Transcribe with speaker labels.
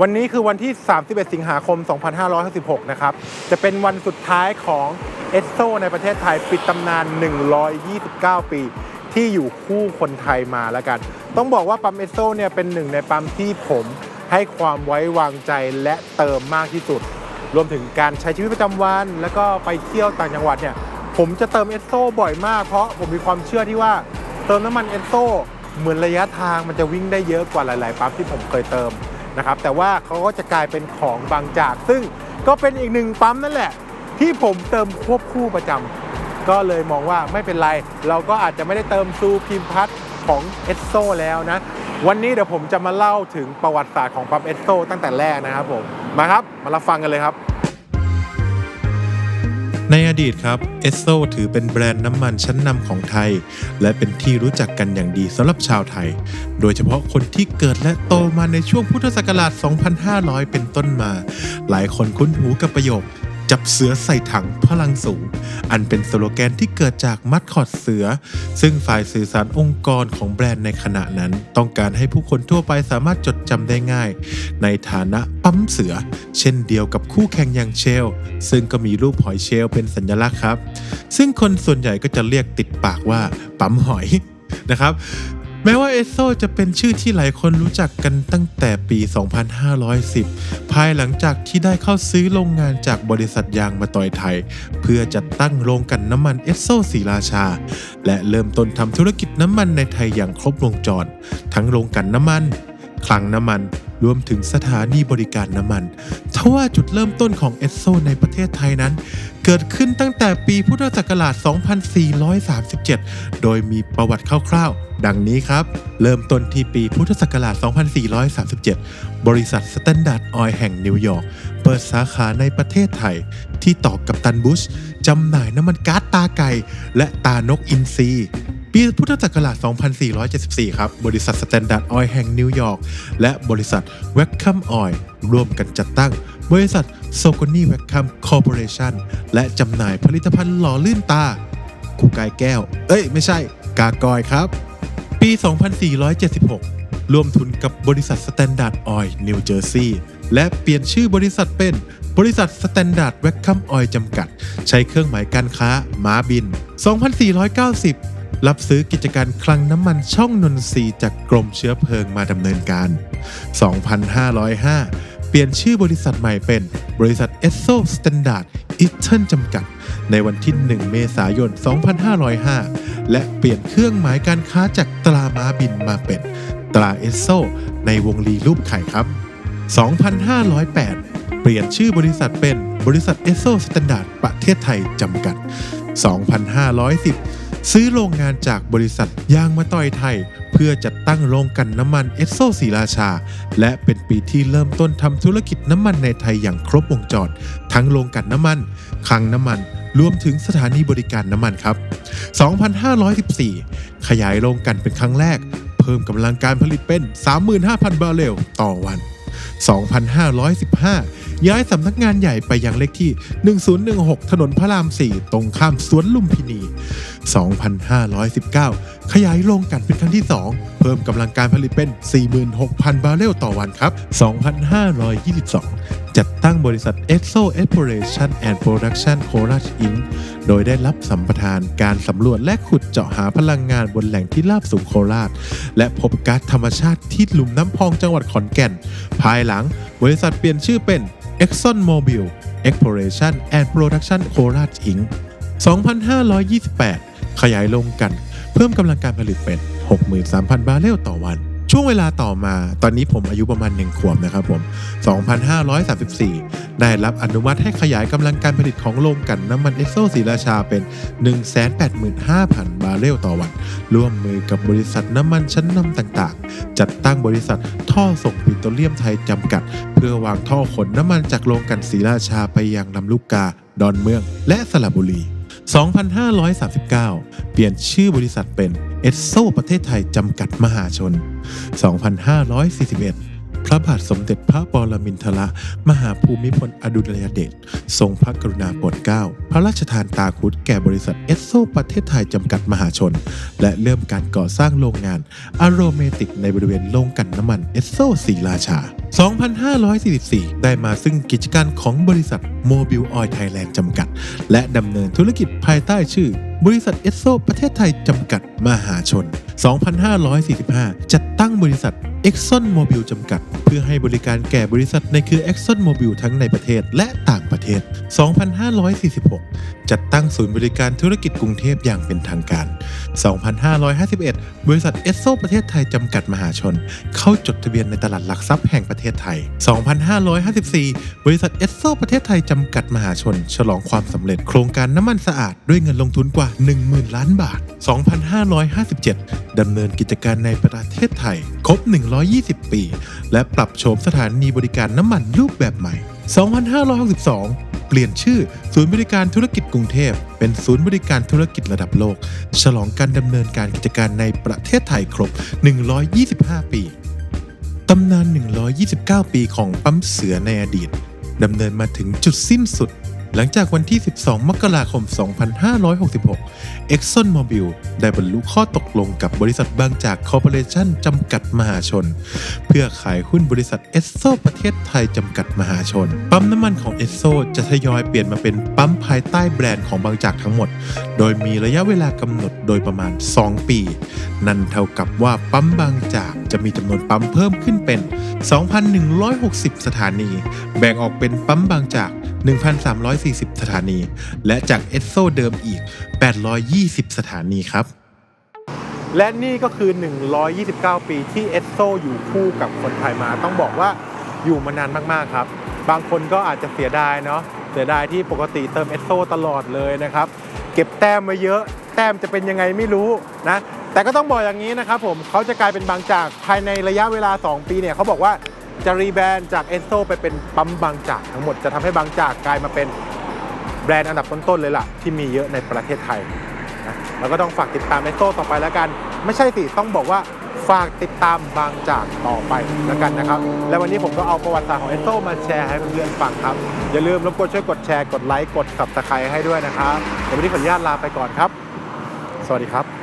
Speaker 1: วันนี้คือวันที่ 31 สิงหาคม 2566 นะครับ จะเป็นวันสุดท้ายของเอสโซในประเทศไทย ปิดตำนาน 129 ปี ที่อยู่คู่คนไทยมาแล้วกัน ต้องบอกว่าปั๊มเอสโซเนี่ยเป็นหนึ่งในปั๊มที่ผมให้ความไว้วางใจและเติมมากที่สุด รวมถึงการใช้ชีวิตประจำวัน แล้วก็ไปเที่ยวต่างจังหวัดเนี่ย ผมจะเติมเอสโซบ่อยมาก เพราะผมมีความเชื่อที่ว่าเติมน้ำมันเอสโซเหมือนระยะทางมันจะวิ่งได้เยอะกว่าหลาย ๆ ปั๊มที่ผมเคยเติม นะครับแต่ว่าเขาก็จะกลายเป็นของบางจาก ซึ่งก็เป็นอีกหนึ่งปั๊มนั่นแหละ ที่ผมเติมควบคู่ประจำก็เลยมองว่าไม่เป็นไร เราก็อาจจะไม่ได้เติมซูพิมพัทของเอสโซแล้วนะ วันนี้เดี๋ยวผมจะมาเล่าถึงประวัติศาสตร์ของปั๊มเอสโซตั้งแต่แรกนะครับผมมาครับมารับฟังกันเลยครับ
Speaker 2: ในอดีตครับเอสโซถือเป็นแบรนด์น้ำมันชั้นนำของไทย และเป็นที่รู้จักกันอย่างดีสำหรับชาวไทย โดยเฉพาะคนที่เกิดและโตมาในช่วงพุทธศักราช 2500 เป็นต้นมา หลายคนคุ้นหูกับประโยค จับเสือใส่ถังพลังสูง อันเป็นสโลแกนที่เกิดจากมัดคอดเสือ ซึ่งฝ่ายสื่อสารองค์กรของแบรนด์ในขณะนั้น ต้องการให้ผู้คนทั่วไปสามารถจดจำได้ง่าย ในฐานะปั๊มเสือ เช่นเดียวกับคู่แข่งอย่างเชล ซึ่งก็มีรูปหอยเชลเป็นสัญลักษณ์ครับ ซึ่งคนส่วนใหญ่ก็จะเรียกติดปากว่าปั๊มหอยนะครับ แม้ว่าเอสโซจะเป็นชื่อที่หลายคนรู้จักกันตั้งแต่ปี 2510 ภายหลังจากที่ได้เข้าซื้อโรงงานจากบริษัทยางมาต่อยไทย เพื่อจัดตั้งโรงกันน้ำมันเอสโซศรีราชา และเริ่มต้นทำธุรกิจน้ำมันในไทยอย่างครบวงจร ทั้งโรงกันน้ำมัน คลังน้ำมัน รวมถึงสถานีบริการน้ำมัน ทว่าจุดเริ่มต้นของเอสโซในประเทศไทยนั้น เกิดขึ้นตั้งแต่ปีพุทธศักราช 2437 โดยมีประวัติคร่าวๆ ดังนี้ครับ เริ่มต้นที่ปีพุทธศักราช 2437 บริษัทสแตนดาร์ดออยแห่งนิวยอร์ก เปิดสาขาในประเทศไทย ที่ต่อกับตันบุชจำหน่ายน้ำมันก๊าซตาไก่ และตานกอินทรีปีพุทธศักราช 2474 ครับ บริษัทสแตนดาร์ดออยแห่งนิวยอร์ก และบริษัทแวคคัมออยร่วมกันจัดตั้ง บริษัทโซโกนี่แวคคัมคอร์ปอเรชันและจำหน่ายผลิตภัณฑ์หล่อลื่นตากูกายแก้ว เอ้ย ไม่ใช่ กากอยครับ ปี 2476 ร่วมทุนกับบริษัทสแตนดาร์ดออยนิวเจอร์ซีย์และเปลี่ยนชื่อบริษัทเป็นบริษัทสแตนดาร์ดแวคคัมออยจำกัด ใช้เครื่องหมายการค้าม้าบิน 2490 รับซื้อกิจการคลังน้ำมันช่องนนทรีจากกรมเชื้อเพลิงมาดำเนินการ 2505 เปลี่ยนชื่อบริษัทใหม่เป็นบริษัทเอสโซสแตนดาร์ดอิตเทิลจำกัด ในวันที่ 1 เมษายน 2505 และเปลี่ยนเครื่องหมายการค้าจากตราม้าบินมาเป็นตราเอสโซในวงรีรูปไข่ครับ 2508 เปลี่ยนชื่อบริษัทเป็นบริษัทเอสโซสแตนดาร์ดประเทศไทยจำกัด 2510 ซื้อโรงงานจากบริษัทยางมาต่อยไทย พื่อจัดตั้งโรงกลันน้ำมันเอสโซศรีราชา และเป็นปีที่เริ่มต้นทำธุรกิจน้ำมันในไทยอย่างครบวงจร ทั้งโรงกลันน้ำมันคลังน้ำมันรวมถึงสถานีบริการน้ำมันครับ 2514 ขยายโรงกลันเป็นครั้งแรก เพิ่มกำลังการผลิตเป็น 35,000 บาร์เรลต่อวัน 2515 ย้ายสำนักงานใหญ่ไปยังเลขที่ 1016 ถนนพระราม 4 ตรงข้ามสวนลุมพินี 2519 ขยายโรงกันเป็นครั้งที่ 2 เพิ่มกำลังการผลิตเป็น 46,000 บาร์เรลต่อวันครับ 2522 จัดตั้งบริษัท EXO Exploration and Production c o r a g Inc. โดยได้รับสัมปทานการสำรวจและขุดเจาะหาพลังงานบนแหล่งที่ราบสูงโคราช และพบก๊าซธรรมชาติที่หลุมน้ำพองจังหวัดขอนแก่น ภายหลังบริษัทเปลี่ยนชื่อเป็น Exxon Mobil Exploration and Production c o r a g Inc. 2528 ขยายลงกัน เพิ่มกำลังการผลิตเป็น 63,000 บาร์เรลต่อวัน ช่วงเวลาต่อมา ตอนนี้ผมอายุประมาณ 1 ขวบนะครับผม 2534 ได้รับอนุมัติให้ขยายกำลังการผลิตของโรงกลันน้ำมันเอสโซศรีราชาเป็น 185,000 บาร์เรลต่อวัน ร่วมมือกับบริษัทน้ำมันชั้นนำต่างๆ จัดตั้งบริษัทท่อส่งปิโตรเลียมไทยจำกัด เพื่อวางท่อขนน้ำมันจากโรงกลันศรีราชาไปยังลำลูกกา ดอนเมือง และสระบุรี 2539เป ลี่ยนชื่อบริษัทเป็นเอสโซประเทศไทยจำกัดมหาชน 2541 ระบาทสมเด็จพระปรมินทรมหาภูมิพลอดุลยเดชทรงพระกรุณาโปรดเกล้า พระราชทานตาคุดแก่บริษัทเอสโซประเทศไทยจำกัดมหาชน และเริ่มการก่อสร้างโรงงานอโรเมติกในบริเวณโรงกลันน้ำมันเอสโซศรีราชา 2544 ได้มาซึ่งกิจการของบริษัทโมบิลออยไทยแลนด์จำกัด และดำเนินธุรกิจภายใต้ชื่อ บริษัทเอสโซประเทศไทยจำกัดมหาชน 2545 จัดตั้งบริษัท Exxon Mobil จำกัด เพื่อให้บริการแก่บริษัทในเครือ Exxon Mobil ทั้งในประเทศและต่างประเทศ 2546 จัดตั้งศูนย์บริการธุรกิจกรุงเทพอย่างเป็นทางการ 2551 บริษัทเอสโซประเทศไทยจำกัดมหาชน เข้าจดทะเบียนในตลาดหลักทรัพย์แห่งประเทศไทย 2554 บริษัทเอสโซประเทศไทยจำกัดมหาชน ฉลองความสำเร็จโครงการน้ำมันสะอาดด้วยเงินลงทุนกว่า 10,000 ล้านบาท 2557 ดำเนินกิจการในประเทศไทย ครบ 120 ปี และปรับโฉมสถานีบริการน้ำมันรูปแบบใหม่ 2562 เปลี่ยนชื่อ ศูนย์บริการธุรกิจกรุงเทพ เป็นศูนย์บริการธุรกิจระดับโลก ฉลองการดำเนินการกิจการในประเทศไทยครบ 125 ปีตำนาน 129 ปีของปั๊มเสือในอดีตดำเนินมาถึงจุดสิ้นสุด หลังจากวันที่ 12 มกราคม 2566 Exxon Mobil ได้บรรลุข้อตกลงกับบริษัทบางจากคอร์ปอเรชั่นจำกัดมหาชน เพื่อขายหุ้นบริษัทเอสโซประเทศไทยจำกัดมหาชน ปั๊มน้ำมันของเอสโซจะทยอยเปลี่ยนมาเป็นปั๊มภายใต้แบรนด์ของบางจากทั้งหมด โดยมีระยะเวลากำหนดโดยประมาณ 2 ปี นั่นเท่ากับว่าปั๊มบางจากจะมีจำนวนปั๊มเพิ่มขึ้นเป็น 2,160 สถานี แบ่งออกเป็นปั๊มบางจาก 1,340 สถานี และจากเอสโซเดิมอีก 820 สถานีครับ
Speaker 1: และนี่ก็คือ 129 ปีที่เอสโซอยู่คู่กับคนไทยมา ต้องบอกว่าอยู่มานานมาก ๆ ครับ บางคนก็อาจจะเสียดายเนาะเสียดายที่ปกติเติมเอสโซตลอดเลยนะครับ เก็บแต้มมาเยอะแต้มจะเป็นยังไงไม่รู้นะแต่ก็ต้องบอกอย่างนี้นะครับผมเขาจะกลายเป็นบางจากภายในระยะเวลา 2 ปีเนี่ยเขาบอกว่า จะรีแบรนด์จากเอสโซไปเป็นปั๊มบางจากทั้งหมดจะทำให้บางจากกลายมาเป็นแบรนด์อันดับต้นๆเลยล่ะ ที่มีเยอะในประเทศไทยนะแล้วก็ต้องฝากติดตามเอสโซต่อไปแล้วกัน ไม่ใช่สิต้องบอกว่าฝากติดตามบางจากต่อไปแล้วกันนะครับ และวันนี้ผมก็เอาประวัติศาสตร์ของเอสโซมาแชร์ให้เพื่อนๆฟังครับ อย่าลืมรบกวนช่วยกดแชร์ กดไลค์ กด subscribe ให้ด้วยนะครับ เดี๋ยววันนี้ขออนุญาตลาไปก่อนครับ สวัสดีครับ